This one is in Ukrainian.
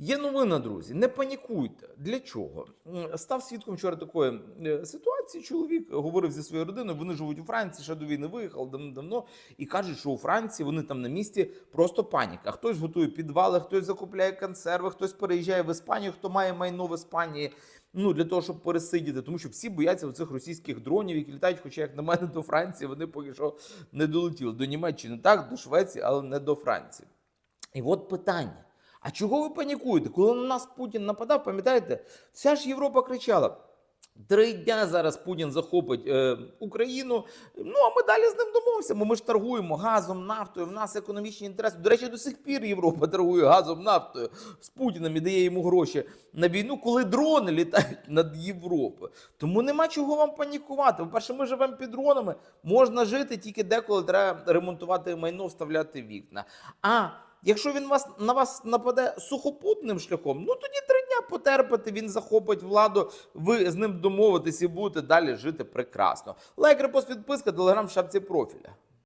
Є новина, друзі, не панікуйте. Для чого? Став свідком вчора такої е, ситуації. Чоловік говорив зі своєю родиною. Вони живуть у Франції, ще до війни виїхали давно і кажуть, що у Франції вони там на місці просто паніка. Хтось готує підвали, хтось закупляє консерви, хтось переїжджає в Іспанію, хто має майно в Іспанії. Ну для того, щоб пересидіти, тому що всі бояться цих російських дронів, які літають. Хоча, як на мене, до Франції вони поки що не долетіли. До Німеччини так, до Швеції, але не до Франції. І от питання: а чого ви панікуєте? Коли на нас Путін нападав, пам'ятаєте, вся ж Європа кричала. Три дня зараз Путін захопить е, Україну. Ну а ми далі з ним домовимося. Бо ми ж торгуємо газом, нафтою. В нас економічні інтереси. До речі, до сих пір Європа торгує газом, нафтою з Путіним і дає йому гроші на війну, коли дрони літають над Європою. Тому нема чого вам панікувати. По-перше, ми живемо під дронами. Можна жити тільки деколи треба ремонтувати майно, вставляти вікна. А Якщо він вас на вас нападе сухопутним шляхом, ну тоді три дня потерпите, він захопить владу, ви з ним домовитесь і будете далі жити прекрасно. Лайк, репост, підписка, телеграм в шапці профіля.